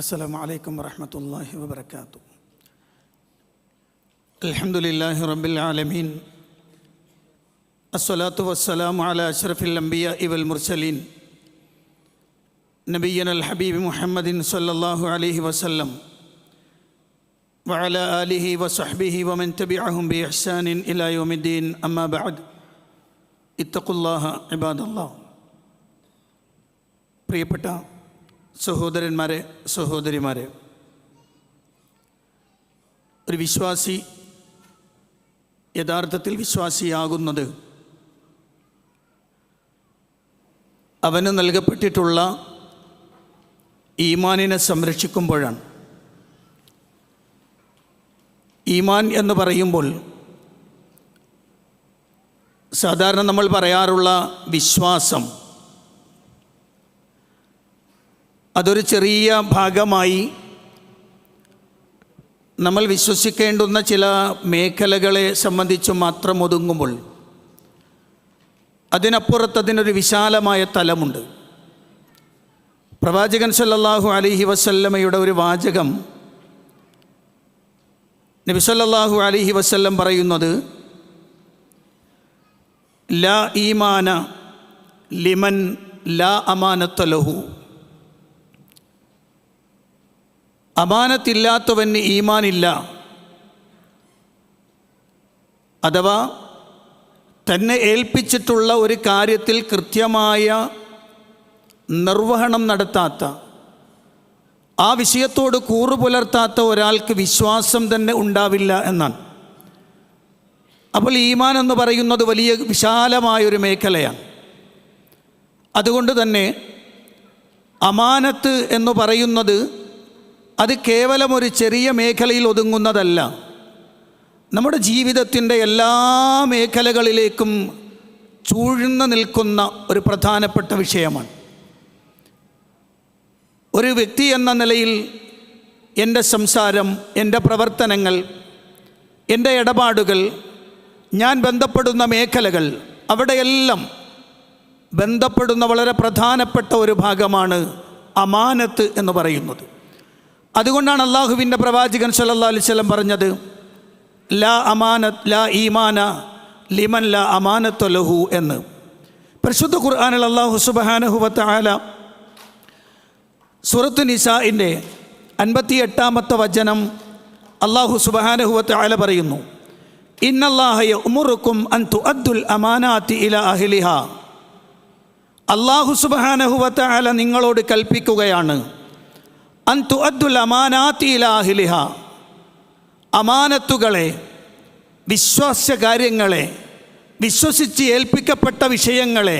السلام عليكم ورحمة الله وبركاته الحمد لله رب العالمين الصلاة والسلام على أشرف الأنبياء والمرسلين نبينا الحبيب محمد صلى الله عليه وسلم وعلى آله وصحبه ومن تبعهم بإحسان إلى يوم الدين أما بعد اتقوا الله عباد الله പ്രിയപ്പെട്ട സഹോദരന്മാരെ സഹോദരിമാരെ ഒരു വിശ്വാസി യഥാർത്ഥത്തിൽ വിശ്വാസിയാകുന്നത് അവന് നൽകപ്പെട്ടിട്ടുള്ള ഈമാനിനെ സംരക്ഷിക്കുമ്പോഴാണ്. ഈമാൻ എന്ന് പറയുമ്പോൾ സാധാരണ നമ്മൾ പറയാറുള്ള വിശ്വാസം അതൊരു ചെറിയ ഭാഗമായി നമ്മൾ വിശ്വസിക്കേണ്ടുന്ന ചില മേഖലകളെ സംബന്ധിച്ച് മാത്രം ഒതുങ്ങുമ്പോൾ അതിനപ്പുറത്ത് അതിനൊരു വിശാലമായ തലമുണ്ട്. പ്രവാചകൻ സല്ലാഹു അലിഹി വസല്ലമയുടെ ഒരു വാചകം നബി സല്ലല്ലാഹു അലൈഹി വസല്ലം പറയുന്നത് ലാ ഈമാന ലിമൻ ലാ അമാനത്ത അമാനത്തില്ലാത്തവന് ഈമാനില്ല. അഥവാ തന്നെ ഏൽപ്പിച്ചിട്ടുള്ള ഒരു കാര്യത്തിൽ കൃത്യമായ നിർവഹണം നടത്താത്ത ആ വിഷയത്തോട് കൂറു പുലർത്താത്ത ഒരാൾക്ക് വിശ്വാസം തന്നെ ഉണ്ടാവില്ല എന്നാണ്. അപ്പോൾ ഈമാൻ എന്ന് പറയുന്നത് വലിയ വിശാലമായൊരു മേഖലയാണ്. അതുകൊണ്ട് തന്നെ അമാനത്ത് എന്ന് പറയുന്നത് അത് കേവലം ഒരു ചെറിയ മേഖലയിൽ ഒതുങ്ങുന്നതല്ല. നമ്മുടെ ജീവിതത്തിന്റെ എല്ലാ മേഖലകളിലേക്കും ചൂഴ്ന്നു നിൽക്കുന്ന ഒരു പ്രധാനപ്പെട്ട വിഷയമാണ്. ഒരു വ്യക്തി എന്ന നിലയിൽ എന്റെ സംസാരം എന്റെ പ്രവർത്തനങ്ങൾ എന്റെ ഇടപാടുകൾ ഞാൻ ബന്ധപ്പെടുന്ന മേഖലകൾ അവിടെയെല്ലാം ബന്ധപ്പെടുന്ന വളരെ പ്രധാനപ്പെട്ട ഒരു ഭാഗമാണ് അമാനത്ത് എന്ന് പറയുന്നത്. അതുകൊണ്ടാണ് അള്ളാഹുവിന്റെ പ്രവാചകൻ സല്ലാ അലിസ്ലം പറഞ്ഞത് ലാ അമാനത്ത് ലാ ഈമാന ലിമൻ ലാ അമാനത്തൊലഹു എന്ന്. പരിശുദ്ധ ഖുർആാനിൽ അള്ളാഹു സുബഹാനഹുവത്ത് ആല സുറത്ത് നിസാഇന്റെ അൻപത്തി എട്ടാമത്തെ വചനം അള്ളാഹു സുബഹാനഹുവത്ത് ആല പറയുന്നു ഇന്നല്ലാഹയ ഉമുറുക്കും അൻ തുഅദ്ദുൽ അമാനാത്തി ഇല അഹ്ലിഹ. അള്ളാഹു സുബഹാനഹുവത്ത് ആല നിങ്ങളോട് കൽപ്പിക്കുകയാണ് അന്തു അദ്ദുൽ അമാനാത്തിലാഹിലിഹ അമാനത്തുകളെ വിശ്വാസ്യ കാര്യങ്ങളെ വിശ്വസിച്ച് ഏൽപ്പിക്കപ്പെട്ട വിഷയങ്ങളെ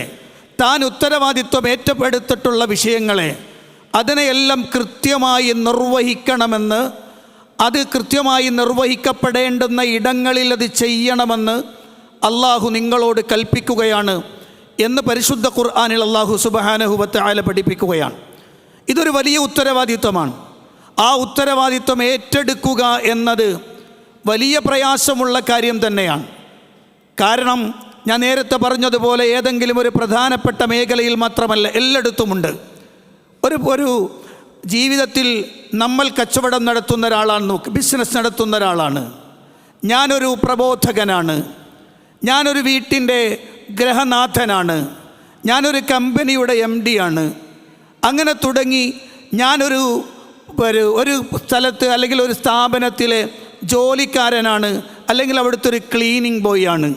താൻ ഉത്തരവാദിത്വം ഏറ്റപ്പെടുത്തിട്ടുള്ള വിഷയങ്ങളെ അതിനെയെല്ലാം കൃത്യമായി നിർവഹിക്കണമെന്ന് അത് കൃത്യമായി നിർവഹിക്കപ്പെടേണ്ടുന്ന ഇടങ്ങളിൽ അത് ചെയ്യണമെന്ന് അള്ളാഹു നിങ്ങളോട് കൽപ്പിക്കുകയാണ് എന്ന് പരിശുദ്ധ ഖുർആാനിൽ അള്ളാഹു സുബഹാനഹുബത്ത് ആല പഠിപ്പിക്കുകയാണ്. ഇതൊരു വലിയ ഉത്തരവാദിത്വമാണ്. ആ ഉത്തരവാദിത്വം ഏറ്റെടുക്കുക എന്നത് വലിയ പ്രയാസമുള്ള കാര്യം തന്നെയാണ്. കാരണം ഞാൻ നേരത്തെ പറഞ്ഞതുപോലെ ഏതെങ്കിലും ഒരു പ്രധാനപ്പെട്ട മേഖലയിൽ മാത്രമല്ല എല്ലായിടത്തുമുണ്ട്. ഒരു ഒരു ജീവിതത്തിൽ നമ്മൾ കച്ചവടം നടത്തുന്ന ഒരാളാണ് നോക്ക് ബിസിനസ് നടത്തുന്ന ഒരാളാണ്. ഞാനൊരു പ്രബോധകനാണ്. ഞാനൊരു വീട്ടിന്റെ ഗ്രഹനാഥനാണ് ഞാനൊരു കമ്പനിയുടെ എം ആണ്. അങ്ങനെ തുടങ്ങി ഞാനൊരു ഒരു ഒരു സ്ഥലത്ത് അല്ലെങ്കിൽ ഒരു സ്ഥാപനത്തിലെ ജോലിക്കാരനാണ് അല്ലെങ്കിൽ അവിടുത്തെ ഒരു ക്ലീനിങ് ബോയ് ആണ്.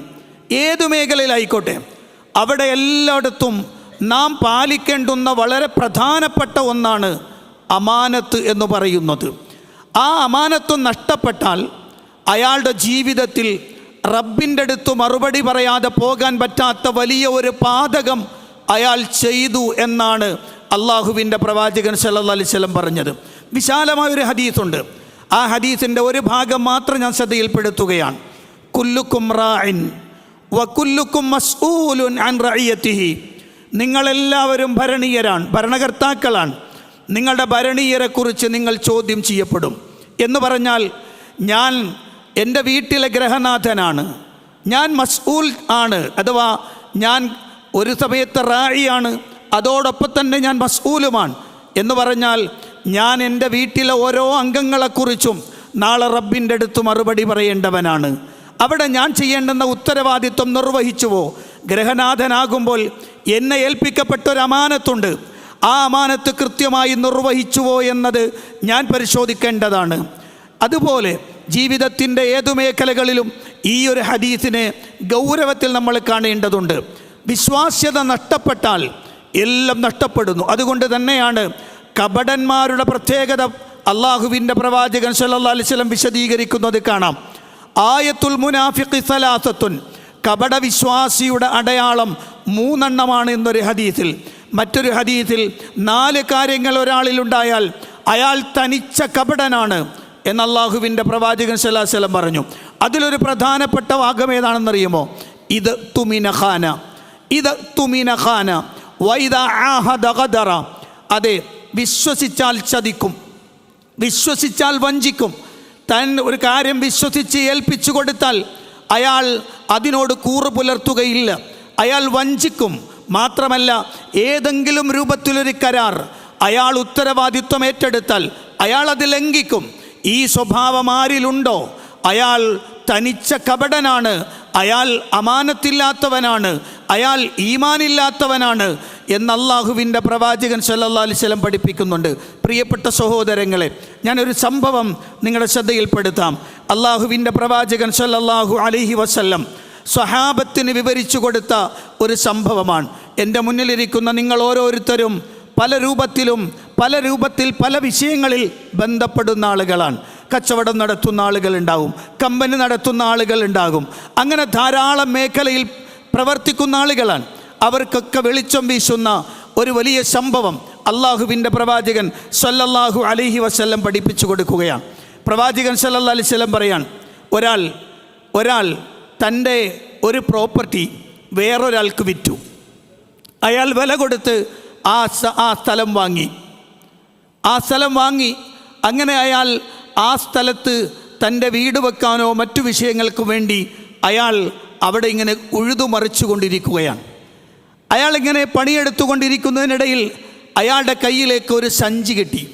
ഏതു മേഖലയിലായിക്കോട്ടെ അവിടെ എല്ലായിടത്തും നാം പാലിക്കേണ്ടുന്ന വളരെ പ്രധാനപ്പെട്ട ഒന്നാണ് അമാനത്ത് എന്ന് പറയുന്നത്. ആ അമാനത്വം നഷ്ടപ്പെട്ടാൽ അയാളുടെ ജീവിതത്തിൽ റബ്ബിന്റെ അടുത്ത് മറുപടി പറയാതെ പോകാൻ പറ്റാത്ത വലിയ ഒരു പാതകം അയാൾ ചെയ്തു എന്നാണ് അള്ളാഹുവിന്റെ പ്രവാചകൻ സല്ലാ അലിസ്ലം പറഞ്ഞത്. വിശാലമായ ഒരു ഹദീസുണ്ട്. ആ ഹദീസിന്റെ ഒരു ഭാഗം മാത്രം ഞാൻ ശ്രദ്ധയിൽപ്പെടുത്തുകയാണ്. മസ്ഊലുൻ അൻ നിങ്ങളെല്ലാവരും ഭരണീയരാണ് ഭരണകർത്താക്കളാണ്. നിങ്ങളുടെ ഭരണീയരെക്കുറിച്ച് നിങ്ങൾ ചോദ്യം ചെയ്യപ്പെടും. എന്ന് പറഞ്ഞാൽ ഞാൻ എന്റെ വീട്ടിലെ ഗ്രഹനാഥനാണ്. ഞാൻ മസ്ഊൽ ആണ് അഥവാ ഞാൻ ഒരു സമയത്ത് റായിയാണ് അതോടൊപ്പം തന്നെ ഞാൻ മസൂലുമാണ്. എന്ന് പറഞ്ഞാൽ ഞാൻ എന്റെ വീട്ടിലെ ഓരോ അംഗങ്ങളെക്കുറിച്ചും നാളെ റബ്ബിന്റെ അടുത്ത് മറുപടി പറയേണ്ടവനാണ്. അവിടെ ഞാൻ ചെയ്യേണ്ടുന്ന ഉത്തരവാദിത്വം നിർവഹിച്ചുവോ? ഗ്രഹനാഥനാകുമ്പോൾ എന്നെ ഏൽപ്പിക്കപ്പെട്ട ഒരു അമാനത്തുണ്ട്. ആ അമാനത്ത് കൃത്യമായി നിർവഹിച്ചുവോ എന്നത് ഞാൻ പരിശോധിക്കേണ്ടതാണ്. അതുപോലെ ജീവിതത്തിന്റെ ഏതു മേഖലകളിലും ഈ ഒരു ഹദീസിനെ ഗൗരവത്തിൽ നമ്മൾ കാണേണ്ടതുണ്ട്. വിശ്വാസ്യത നഷ്ടപ്പെട്ടാൽ എല്ലാം നഷ്ടപ്പെടുന്നു. അതുകൊണ്ട് തന്നെയാണ് കപടന്മാരുടെ പ്രത്യേകത അള്ളാഹുവിന്റെ പ്രവാചകൻ സല്ലല്ലാഹു അലൈഹി വസല്ലം വിശദീകരിക്കുന്നത് കാണാം. ആയത്തുൽ മുനാഫിഖി സലാസത്തുൻ. കപട വിശ്വാസിയുടെ അടയാളം മൂന്നെണ്ണമാണ് എന്നൊരു ഹദീസിൽ. മറ്റൊരു ഹദീസിൽ നാല് കാര്യങ്ങൾ ഒരാളിലുണ്ടായാൽ അയാൾ തനിച്ച കപടനാണ് എന്ന് അള്ളാഹുവിന്റെ പ്രവാചകൻ വസല്ലം പറഞ്ഞു. അതിലൊരു പ്രധാനപ്പെട്ട ഭാഗം ഏതാണെന്നറിയുമോ? ഇത് തുമിന ഖാന ഇത് തുമിനഖാന വൈദ ആഹദ ഗദറ. അതെ വിശ്വസിച്ചാൽ ചതിക്കും. വിശ്വസിച്ചാൽ വഞ്ചിക്കും. തൻ ഒരു കാര്യം വിശ്വസിച്ച് ഏൽപ്പിച്ചു കൊടുത്താൽ അയാൾ അതിനോട് കൂറ് പുലർത്തുകയില്ല. അയാൾ വഞ്ചിക്കും. മാത്രമല്ല ഏതെങ്കിലും രൂപത്തിലൊരു കരാർ അയാൾ ഉത്തരവാദിത്വം ഏറ്റെടുത്താൽ അയാൾ അത് ലംഘിക്കും. ഈ സ്വഭാവം ആരിലുണ്ടോ? അയാൾ തനിച്ച കപടനാണ്. അയാൾ അമാനത്തില്ലാത്തവനാണ്. അയാൾ ഈമാനില്ലാത്തവനാണ് എന്ന് അള്ളാഹുവിന്റെ പ്രവാചകൻ സല്ലല്ലാഹു അലൈഹി വസല്ലം പഠിപ്പിക്കുന്നുണ്ട്. പ്രിയപ്പെട്ട സഹോദരങ്ങളെ ഞാനൊരു സംഭവം നിങ്ങളുടെ ശ്രദ്ധയിൽപ്പെടുത്താം. അള്ളാഹുവിന്റെ പ്രവാചകൻ സല്ലല്ലാഹു അലൈഹി വസല്ലം സ്വഹാബത്തിന് വിവരിച്ചു കൊടുത്ത ഒരു സംഭവമാണ്. എന്റെ മുന്നിലിരിക്കുന്ന നിങ്ങൾ ഓരോരുത്തരും പല രൂപത്തിലും പല രൂപത്തിൽ പല വിഷയങ്ങളിൽ ബന്ധപ്പെടുന്ന ആളുകളാണ്. കച്ചവടം നടത്തുന്ന ആളുകളുണ്ടാകും കമ്പനി നടത്തുന്ന ആളുകളുണ്ടാകും. അങ്ങനെ ധാരാളം മേഖലയിൽ പ്രവർത്തിക്കുന്ന ആളുകളാണ്. അവർക്കൊക്കെ വെളിച്ചം വീശുന്ന ഒരു വലിയ സംഭവം അള്ളാഹുവിന്റെ പ്രവാചകൻ സല്ലല്ലാഹു അലൈഹി വസ്ല്ലം പഠിപ്പിച്ചു കൊടുക്കുകയാണ്. പ്രവാചകൻ സല്ലല്ലാഹു അലൈഹി വസല്ലം പറയാൻ ഒരാൾ ഒരാൾ തന്റെ ഒരു പ്രോപ്പർട്ടി വേറൊരാൾക്ക് വിറ്റു. അയാൾ വില കൊടുത്ത് ആ ആ സ്ഥലം വാങ്ങി. ആ സ്ഥലം വാങ്ങി അങ്ങനെ അയാൾ ആ സ്ഥലത്ത് തന്റെ വീട് വെക്കാനോ മറ്റു വിഷയങ്ങൾക്കും വേണ്ടി അയാൾ അവിടെ ഇങ്ങനെ ഉഴുതുമറിച്ചു കൊണ്ടിരിക്കുകയാണ് അയാൾ ഇങ്ങനെ പണിയെടുത്തുകൊണ്ടിരിക്കുന്നതിനിടയിൽ അയാളുടെ കയ്യിലേക്ക് ഒരു സഞ്ചി കിട്ടി.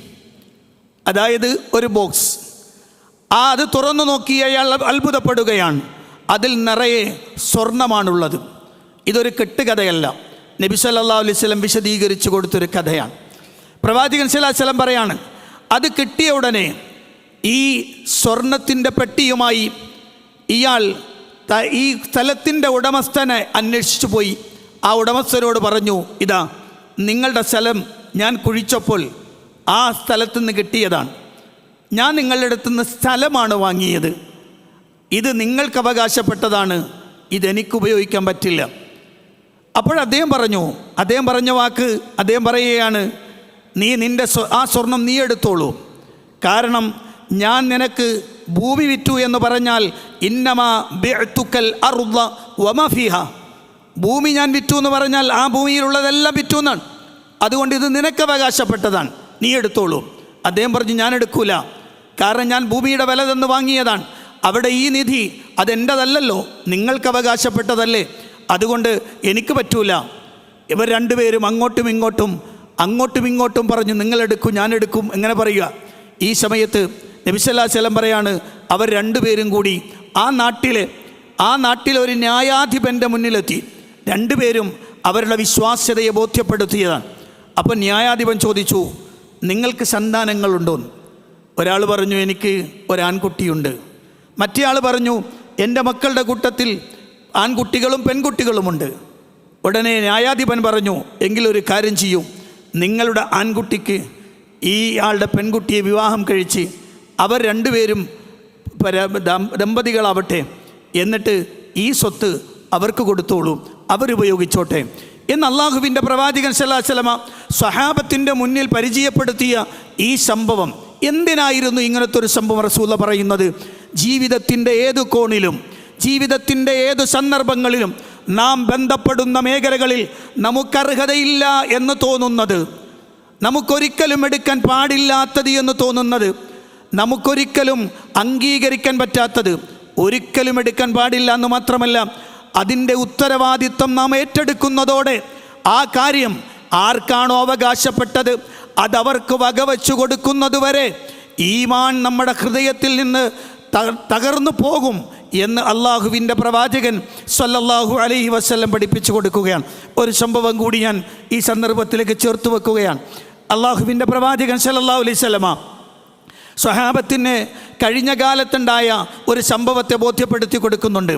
അതായത് ഒരു ബോക്സ്. ആ അത് തുറന്നു നോക്കി അയാൾ അത്ഭുതപ്പെടുകയാണ്. അതിൽ നിറയെ സ്വർണമാണുള്ളത്. ഇതൊരു കെട്ടുകഥയല്ല. നബി സല്ലല്ലാഹു അലൈഹി വസല്ലം വിശദീകരിച്ചു കൊടുത്തൊരു കഥയാണ്. പ്രവാചകൻ വസല്ലം പറയാണ് അത് കിട്ടിയ ഉടനെ ഈ സ്വർണത്തിന്റെ പെട്ടിയുമായി ഇയാൾ ഈ സ്ഥലത്തിന്റെ ഉടമസ്ഥനെ അന്വേഷിച്ചു പോയി. ആ ഉടമസ്ഥനോട് പറഞ്ഞു ഇതാ നിങ്ങളുടെ സ്ഥലം ഞാൻ കുഴിച്ചപ്പോൾ ആ സ്ഥലത്ത് നിന്ന് കിട്ടിയതാണ്. ഞാൻ നിങ്ങളുടെ അടുത്ത് നിന്ന് സ്ഥലമാണ് വാങ്ങിയത്. ഇത് നിങ്ങൾക്ക് അവകാശപ്പെട്ടതാണ്. ഇതെനിക്ക് ഉപയോഗിക്കാൻ പറ്റില്ല. അപ്പോൾ അദ്ദേഹം പറഞ്ഞു അദ്ദേഹം പറഞ്ഞ വാക്ക് അദ്ദേഹം പറയുകയാണ് നീ നിന്റെ ആ സ്വർണം നീ എടുത്തോളൂ. കാരണം ഞാൻ നിനക്ക് ഭൂമി വിറ്റു എന്ന് പറഞ്ഞാൽ ഇന്നമാ ബിഅ്തുക്കൽ അർള വമ ഫീഹ. ഭൂമി ഞാൻ വിറ്റു എന്ന് പറഞ്ഞാൽ ആ ഭൂമിയിലുള്ളതെല്ലാം വിറ്റു എന്നാണ്. അതുകൊണ്ട് ഇത് നിനക്ക് അവകാശപ്പെട്ടതാണ്. നീ എടുത്തോളൂ. അദ്ദേഹം പറഞ്ഞു ഞാൻ എടുക്കൂല. കാരണം ഞാൻ ഭൂമിയുടെ വില വാങ്ങിയതാണ്. അവിടെ ഈ നിധി അതെന്റെതല്ലല്ലോ. നിങ്ങൾക്ക് അവകാശപ്പെട്ടതല്ലേ. അതുകൊണ്ട് എനിക്ക് പറ്റൂല. ഇവർ രണ്ടുപേരും അങ്ങോട്ടും ഇങ്ങോട്ടും അങ്ങോട്ടും ഇങ്ങോട്ടും പറഞ്ഞു നിങ്ങളെടുക്കും ഞാൻ എടുക്കും. എങ്ങനെ പറയുക. ഈ സമയത്ത് നബിസല്ലാ ചെലം പറയാണ് അവർ രണ്ടുപേരും കൂടി ആ നാട്ടിലെ ആ നാട്ടിലെ ഒരു ന്യായാധിപന്റെ മുന്നിലെത്തി. രണ്ടുപേരും അവരുടെ വിശ്വാസ്യതയെ ബോധ്യപ്പെടുത്തിയതാണ്. അപ്പോൾ ന്യായാധിപൻ ചോദിച്ചു നിങ്ങൾക്ക് സന്താനങ്ങളുണ്ടോന്ന് ഒരാൾ പറഞ്ഞു എനിക്ക് ഒരാൺകുട്ടിയുണ്ട്. മറ്റേ ആൾ പറഞ്ഞു എന്റെ മക്കളുടെ കൂട്ടത്തിൽ ആൺകുട്ടികളും പെൺകുട്ടികളുമുണ്ട്. ഉടനെ ന്യായാധിപൻ പറഞ്ഞു എങ്കിലൊരു കാര്യം ചെയ്യൂ. നിങ്ങളുടെ ആൺകുട്ടിക്ക് ഈ ആളുടെ പെൺകുട്ടിയെ വിവാഹം കഴിച്ച് അവർ രണ്ടുപേരും ദമ്പതികളാവട്ടെ എന്നിട്ട് ഈ സ്വത്ത് അവർക്ക് കൊടുത്തോളൂ അവരുപയോഗിച്ചോട്ടെ. എന്ന് അള്ളാഹുവിന്റെ പ്രവാചകൻ സല്ലാസ്ലമ സ്വഹാബത്തിന്റെ മുന്നിൽ പരിചയപ്പെടുത്തിയ ഈ സംഭവം എന്തിനായിരുന്നു ഇങ്ങനത്തെ ഒരു സംഭവം റസൂല പറയുന്നത്? ജീവിതത്തിന്റെ ഏത് കോണിലും ജീവിതത്തിന്റെ ഏത് സന്ദർഭങ്ങളിലും നാം ബന്ധപ്പെടുന്ന മേഖലകളിൽ നമുക്കർഹതയില്ല എന്ന് തോന്നുന്നത് നമുക്കൊരിക്കലും എടുക്കാൻ പാടില്ലാത്തത് എന്ന് തോന്നുന്നത് നമുക്കൊരിക്കലും അംഗീകരിക്കാൻ പറ്റാത്തത് ഒരിക്കലും എടുക്കാൻ പാടില്ല എന്ന് മാത്രമല്ല അതിന്റെ ഉത്തരവാദിത്വം നാം ഏറ്റെടുക്കുന്നതോടെ ആ കാര്യം ആർക്കാണോ അവകാശപ്പെട്ടത് അതവർക്ക് വകവച്ചു കൊടുക്കുന്നതുവരെ ഈമാൻ നമ്മുടെ ഹൃദയത്തിൽ നിന്ന് തകർന്നു പോകും എന്ന് അള്ളാഹുവിന്റെ പ്രവാചകൻ സല്ലല്ലാഹു അലൈഹി വസ്ല്ലം പഠിപ്പിച്ചു കൊടുക്കുകയാണ്. ഒരു സംഭവം കൂടി ഞാൻ ഈ സന്ദർഭത്തിലേക്ക് ചേർത്ത് വെക്കുകയാണ്. അള്ളാഹുവിന്റെ പ്രവാചകൻ സല്ലല്ലാഹു അലൈഹി സ്വലമ സ്വഹാബത്തിന് കഴിഞ്ഞ കാലത്തുണ്ടായ ഒരു സംഭവത്തെ ബോധ്യപ്പെടുത്തി കൊടുക്കുന്നുണ്ട്.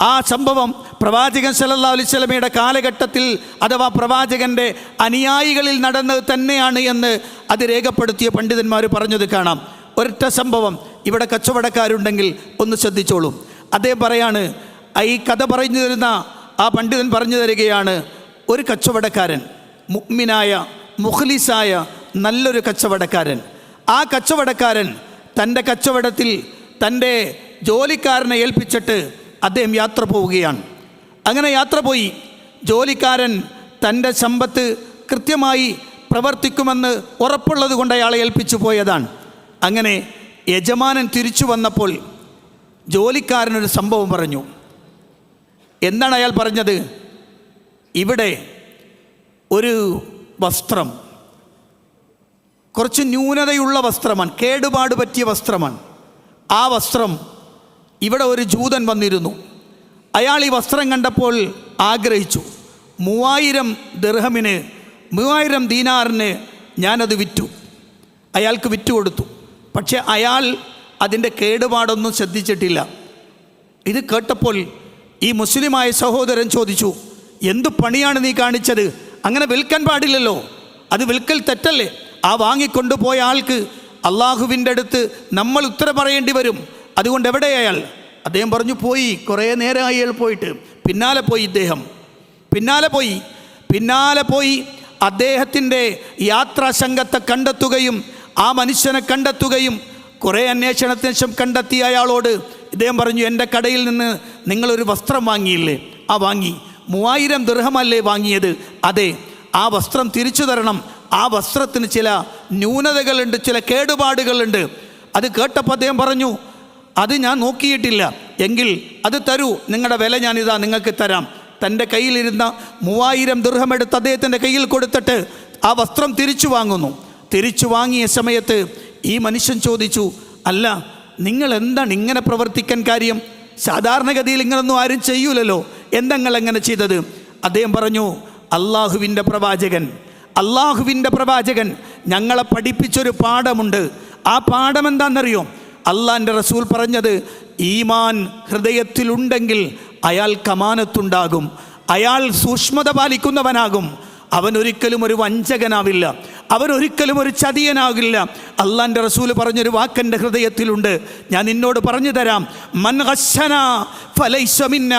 ആ സംഭവം പ്രവാചകൻ സല്ലല്ലാഹു അലൈഹി സ്വലമയുടെ കാലഘട്ടത്തിൽ അഥവാ പ്രവാചകന്റെ അനുയായികളിൽ നടന്നത് തന്നെയാണ് എന്ന് അത് രേഖപ്പെടുത്തിയ പണ്ഡിതന്മാർ പറഞ്ഞത് കാണാം. ഒരൊറ്റ സംഭവം ഇവിടെ കച്ചവടക്കാരുണ്ടെങ്കിൽ ഒന്ന് ശ്രദ്ധിച്ചോളൂ. അദ്ദേഹം പറയാണ് ഈ കഥ പറഞ്ഞു തരുന്ന ആ പണ്ഡിതൻ പറഞ്ഞു തരികയാണ് ഒരു കച്ചവടക്കാരൻ മുഗ്മിനായ മുഖ്ലിസായ നല്ലൊരു കച്ചവടക്കാരൻ. ആ കച്ചവടക്കാരൻ തന്റെ കച്ചവടത്തിൽ തന്റെ ജോലിക്കാരനെ ഏൽപ്പിച്ചിട്ട് അദ്ദേഹം യാത്ര പോവുകയാണ്. അങ്ങനെ യാത്ര പോയി. ജോലിക്കാരൻ തന്റെ സമ്പത്ത് കൃത്യമായി പ്രവർത്തിക്കുമെന്ന് ഉറപ്പുള്ളത് കൊണ്ട് അയാളെ ഏൽപ്പിച്ചു പോയതാണ്. അങ്ങനെ യജമാനൻ തിരിച്ചു വന്നപ്പോൾ ജോലിക്കാരനൊരു സംഭവം പറഞ്ഞു. എന്താണ് അയാൾ പറഞ്ഞത്? ഇവിടെ ഒരു വസ്ത്രം കുറച്ച് ന്യൂനതയുള്ള വസ്ത്രമാണ് കേടുപാട് പറ്റിയ വസ്ത്രമാണ്. ആ വസ്ത്രം ഇവിടെ ഒരു ജൂതൻ വന്നിരുന്നു. അയാൾ ഈ വസ്ത്രം കണ്ടപ്പോൾ ആഗ്രഹിച്ചു മൂവായിരം ദർഹമിന് മൂവായിരം ദീനാറിന് ഞാനത് വിറ്റു. അയാൾക്ക് വിറ്റു കൊടുത്തു. പക്ഷെ അയാൾ അതിന്റെ കേടുപാടൊന്നും ശ്രദ്ധിച്ചിട്ടില്ല. ഇത് കേട്ടപ്പോൾ ഈ മുസ്ലിമായ സഹോദരൻ ചോദിച്ചു എന്തു പണിയാണ് നീ കാണിച്ചത്? അങ്ങനെ വിൽക്കാൻ പാടില്ലല്ലോ. അത് വിൽക്കൽ തെറ്റല്ലേ? ആ വാങ്ങിക്കൊണ്ടുപോയ ആൾക്ക് അള്ളാഹുവിന്റെ അടുത്ത് നമ്മൾ ഉത്തരം പറയേണ്ടി വരും. അതുകൊണ്ട് എവിടെ അയാൾ? അദ്ദേഹം പറഞ്ഞു പോയി കുറേ നേരമായി അയാൾ പോയിട്ട്. പിന്നാലെ പോയി ഇദ്ദേഹം. പിന്നാലെ പോയി. പിന്നാലെ പോയി അദ്ദേഹത്തിന്റെ യാത്രാ സംഘത്തെ കണ്ടെത്തുകയും ആ മനുഷ്യനെ കണ്ടെത്തുകയും കുറേ അന്വേഷണത്തിന് ശേഷം കണ്ടെത്തിയ അയാളോട് ഇദ്ദേഹം പറഞ്ഞു എന്റെ കടയിൽ നിന്ന് നിങ്ങളൊരു വസ്ത്രം വാങ്ങിയില്ലേ? ആ വാങ്ങി. മൂവായിരം ദൃഹമല്ലേ വാങ്ങിയത്? അതെ ആ വസ്ത്രം തിരിച്ചു തരണം. ആ വസ്ത്രത്തിന് ചില ന്യൂനതകളുണ്ട് ചില കേടുപാടുകളുണ്ട്. അത് കേട്ടപ്പോൾ അദ്ദേഹം പറഞ്ഞു അത് ഞാൻ നോക്കിയിട്ടില്ല. എങ്കിൽ അത് തരൂ. നിങ്ങളുടെ വില ഞാനിതാ നിങ്ങൾക്ക് തരാം. തന്റെ കയ്യിലിരുന്ന മൂവായിരം ദൃഹമെടുത്ത് അദ്ദേഹത്തിന്റെ കയ്യിൽ കൊടുത്തിട്ട് ആ വസ്ത്രം തിരിച്ചു വാങ്ങുന്നു. തിരിച്ചു വാങ്ങിയ സമയത്ത് ഈ മനുഷ്യൻ ചോദിച്ചു അല്ല നിങ്ങൾ എന്താണ് ഇങ്ങനെ പ്രവർത്തിക്കാൻ കാര്യം? സാധാരണഗതിയിൽ ഇങ്ങനൊന്നും ആരും ചെയ്യൂലല്ലോ. എന്തങ്ങൾ എങ്ങനെ ചെയ്തത്? അദ്ദേഹം പറഞ്ഞു അള്ളാഹുവിന്റെ പ്രവാചകൻ. അള്ളാഹുവിന്റെ പ്രവാചകൻ ഞങ്ങളെ പഠിപ്പിച്ചൊരു പാഠമുണ്ട്. ആ പാഠം എന്താണെന്നറിയോ അള്ളാന്റെ റസൂൽ പറഞ്ഞത് ഈമാൻ ഹൃദയത്തിലുണ്ടെങ്കിൽ അയാൾ കമാനത്തുണ്ടാകും. അയാൾ സൂക്ഷ്മത പാലിക്കുന്നവനാകും. അവൻ ഒരിക്കലും ഒരു വഞ്ചകനാവില്ല. അവൻ ഒരിക്കലും ഒരു ചതിയനാകില്ല. അള്ളാന്റെ റസൂൽ പറഞ്ഞൊരു വാക്കെന്റെ ഹൃദയത്തിലുണ്ട്. ഞാൻ നിന്നോട് പറഞ്ഞു തരാം. മൻ ഹസ്സന ഫലൈസ മിന്ന.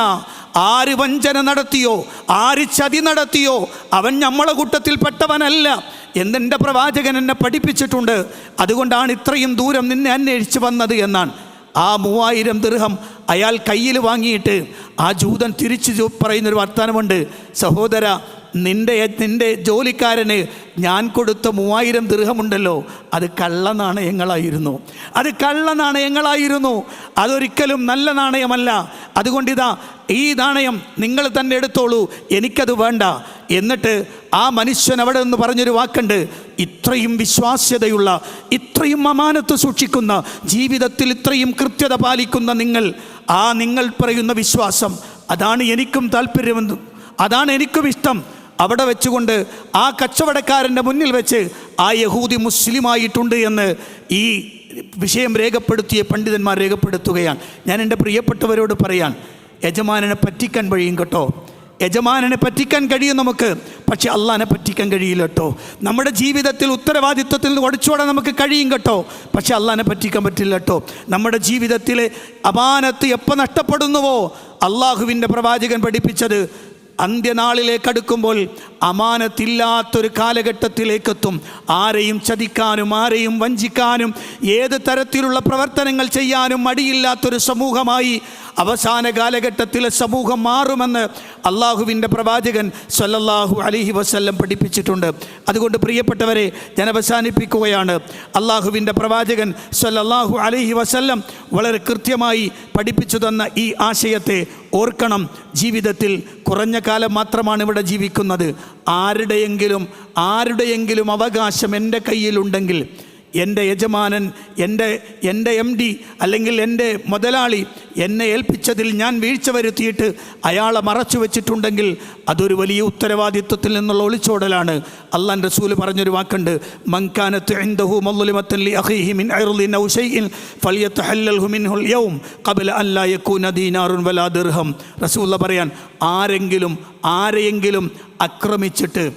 ആര് വഞ്ചന നടത്തിയോ? ആര് ചതി നടത്തിയോ? അവൻ നമ്മളെ കൂട്ടത്തിൽപ്പെട്ടവനല്ല. എന്നെന്റെ പ്രവാചകൻ എന്നെ പഠിപ്പിച്ചിട്ടുണ്ട്. അതുകൊണ്ടാണ് ഇത്രയും ദൂരം നിന്നെ അന്വേഷിച്ച് വന്നത് എന്നാണ്. ആ മൂവായിരം ദൃഹം അയാൾ കയ്യിൽ വാങ്ങിയിട്ട് ആ ജൂതൻ തിരിച്ചു പറയുന്നൊരു വർത്തമാനമുണ്ട് സഹോദര നിന്റെ നിന്റെ ജോലിക്കാരന് ഞാൻ കൊടുത്ത മൂവായിരം ദൃഹമുണ്ടല്ലോ അത് കള്ള നാണയങ്ങളായിരുന്നു. അത് കള്ള നാണയങ്ങളായിരുന്നു. അതൊരിക്കലും നല്ല നാണയമല്ല. അതുകൊണ്ടിതാ ഈ നാണയം നിങ്ങൾ തന്നെ എടുത്തോളൂ. എനിക്കത് വേണ്ട. എന്നിട്ട് ആ മനുഷ്യൻ അവിടെ നിന്ന് പറഞ്ഞൊരു വാക്കുണ്ട്. ഇത്രയും വിശ്വാസ്യതയുള്ള ഇത്രയും അമാനത്ത് സൂക്ഷിക്കുന്ന ജീവിതത്തിൽ ഇത്രയും കൃത്യത പാലിക്കുന്ന നിങ്ങൾ ആ നിങ്ങൾ പറയുന്ന വിശ്വാസം അതാണ് എനിക്കും താല്പര്യമെന്ന് അതാണ് എനിക്കും ഇഷ്ടം. അവിടെ വെച്ചുകൊണ്ട് ആ കച്ചവടക്കാരന്റെ മുന്നിൽ വെച്ച് ആ യഹൂദി മുസ്ലിമായിട്ടുണ്ട് എന്ന് ഈ വിഷയം രേഖപ്പെടുത്തിയ പണ്ഡിതന്മാർ രേഖപ്പെടുത്തുകയാണ്. ഞാൻ എന്റെ പ്രിയപ്പെട്ടവരോട് പറയാൻ യജമാനനെ പറ്റിക്കാൻ കഴിയും കേട്ടോ. യജമാനനെ പറ്റിക്കാൻ കഴിയും നമുക്ക് പക്ഷെ അള്ളാനെ പറ്റിക്കാൻ കഴിയില്ല കേട്ടോ. നമ്മുടെ ജീവിതത്തിൽ ഉത്തരവാദിത്വത്തിൽ നിന്ന് ഒളിച്ചോടാൻ നമുക്ക് കഴിയും കേട്ടോ. പക്ഷെ അള്ളാനെ പറ്റിക്കാൻ പറ്റില്ല കേട്ടോ. നമ്മുടെ ജീവിതത്തിലെ അമാനത്ത് എപ്പോൾ നഷ്ടപ്പെടുന്നുവോ? അള്ളാഹുവിന്റെ പ്രവാചകൻ പഠിപ്പിച്ചത് അന്ത്യനാളിലേക്ക് അടുക്കുമ്പോൾ അമാനത്തില്ലാത്തൊരു കാലഘട്ടത്തിലേക്കെത്തും. ആരെയും ചതിക്കാനും ആരെയും വഞ്ചിക്കാനും ഏത് തരത്തിലുള്ള പ്രവർത്തനങ്ങൾ ചെയ്യാനും മടിയില്ലാത്തൊരു സമൂഹമായി അവസാന കാലഘട്ടത്തിലെ സമൂഹം മാറുമെന്ന് അള്ളാഹുവിന്റെ പ്രവാചകൻ സല്ലല്ലാഹു അലിഹി വസല്ലം പഠിപ്പിച്ചിട്ടുണ്ട്. അതുകൊണ്ട് പ്രിയപ്പെട്ടവരെ ഞാൻ അവസാനിപ്പിക്കുകയാണ്. അള്ളാഹുവിന്റെ പ്രവാചകൻ സല്ലല്ലാഹു അലിഹി വസല്ലം വളരെ കൃത്യമായി പഠിപ്പിച്ചു തന്ന ഈ ആശയത്തെ ഓർക്കണം. ജീവിതത്തിൽ കുറഞ്ഞ കാലം മാത്രമാണ് ഇവിടെ ജീവിക്കുന്നത്. ആരുടെയെങ്കിലും ആരുടെയെങ്കിലും അവകാശം എന്റെ കയ്യിലുണ്ടെങ്കിൽ എന്റെ യജമാനൻ എന്റെ എന്റെ എം ഡി അല്ലെങ്കിൽ എന്റെ മുതലാളി എന്നെ ഏൽപ്പിച്ചതിൽ ഞാൻ വീഴ്ച വരുത്തിയിട്ട് അയാളെ മറച്ചു വെച്ചിട്ടുണ്ടെങ്കിൽ അതൊരു വലിയ ഉത്തരവാദിത്വത്തിൽ നിന്നുള്ള ഒളിച്ചോടലാണ്. അള്ളാൻ റസൂൽ പറഞ്ഞൊരു വാക്കുണ്ട് മങ്കാനത്ത് പറയാൻ ആരെങ്കിലും ആരെയെങ്കിലും അക്രമിച്ചിട്ട്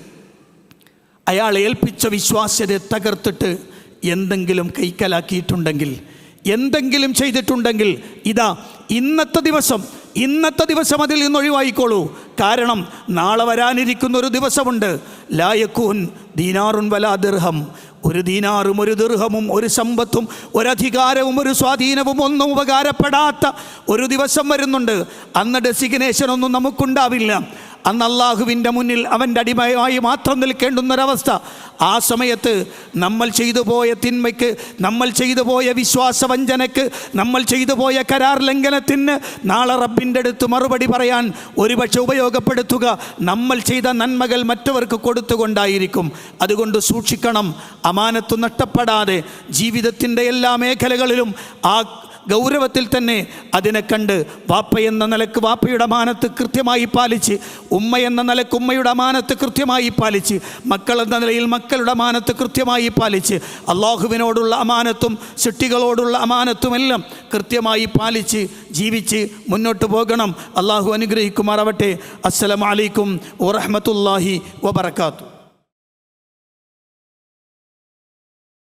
അയാൾ ഏൽപ്പിച്ച വിശ്വാസ്യതയെ തകർത്തിട്ട് എന്തെങ്കിലും കൈക്കലാക്കിയിട്ടുണ്ടെങ്കിൽ എന്തെങ്കിലും ചെയ്തിട്ടുണ്ടെങ്കിൽ ഇതാ ഇന്നത്തെ ദിവസം ഇന്നത്തെ ദിവസം അതിൽ നിന്ന് ഒഴിവായിക്കോളൂ. കാരണം നാളെ വരാനിരിക്കുന്ന ഒരു ദിവസമുണ്ട് ലായക്കൂൻ ദീനാറുൻ വലാ ദിർഹം. ഒരു ദീനാറും ഒരു ദീർഹമും ഒരു സമ്പത്തും ഒരധികാരവും ഒരു സ്വാധീനവും ഒന്നും ഉപകാരപ്പെടാത്ത ഒരു ദിവസം വരുന്നുണ്ട്. അന്ന് ഡെസിഗ്നേഷൻ ഒന്നും നമുക്കുണ്ടാവില്ല. അന്ന് അള്ളാഹുവിന്റെ മുന്നിൽ അവന്റെ അടിമയായി മാത്രം നിൽക്കേണ്ടുന്നൊരവസ്ഥ. ആ സമയത്ത് നമ്മൾ ചെയ്തു പോയ തിന്മയ്ക്ക് നമ്മൾ ചെയ്തു പോയ വിശ്വാസവഞ്ചനക്ക് നമ്മൾ ചെയ്തു പോയ കരാർ ലംഘനത്തിന് നാളെ റബ്ബിന്റെ അടുത്ത് മറുപടി പറയാൻ ഒരുപക്ഷെ ഉപയോഗപ്പെടുത്തുക. നമ്മൾ ചെയ്ത നന്മകൾ മറ്റവർക്ക് കൊടുത്തുകൊണ്ടായിരിക്കും. അതുകൊണ്ട് സൂക്ഷിക്കണം അമാനത്ത് നഷ്ടപ്പെടാതെ ജീവിതത്തിന്റെ എല്ലാ മേഖലകളിലും ആ ഗൗരവത്തിൽ തന്നെ അതിനെ കണ്ട് വാപ്പ എന്ന നിലയ്ക്ക് വാപ്പയുടെ മാനത്ത് കൃത്യമായി പാലിച്ച് ഉമ്മ എന്ന നിലയ്ക്ക് ഉമ്മയുടെ മാനത്ത് കൃത്യമായി പാലിച്ച് മക്കൾ എന്ന നിലയിൽ മക്കളുടെ മാനത്ത് കൃത്യമായി പാലിച്ച് അള്ളാഹുവിനോടുള്ള അമാനത്തും സിട്ടികളോടുള്ള അമാനത്തുമെല്ലാം കൃത്യമായി പാലിച്ച് ജീവിച്ച് മുന്നോട്ട് പോകണം. അള്ളാഹു അനുഗ്രഹിക്കുമാറാവട്ടെ. അസ്സലാമലൈക്കും വറഹമത്തല്ലാഹി വബർക്കാത്തു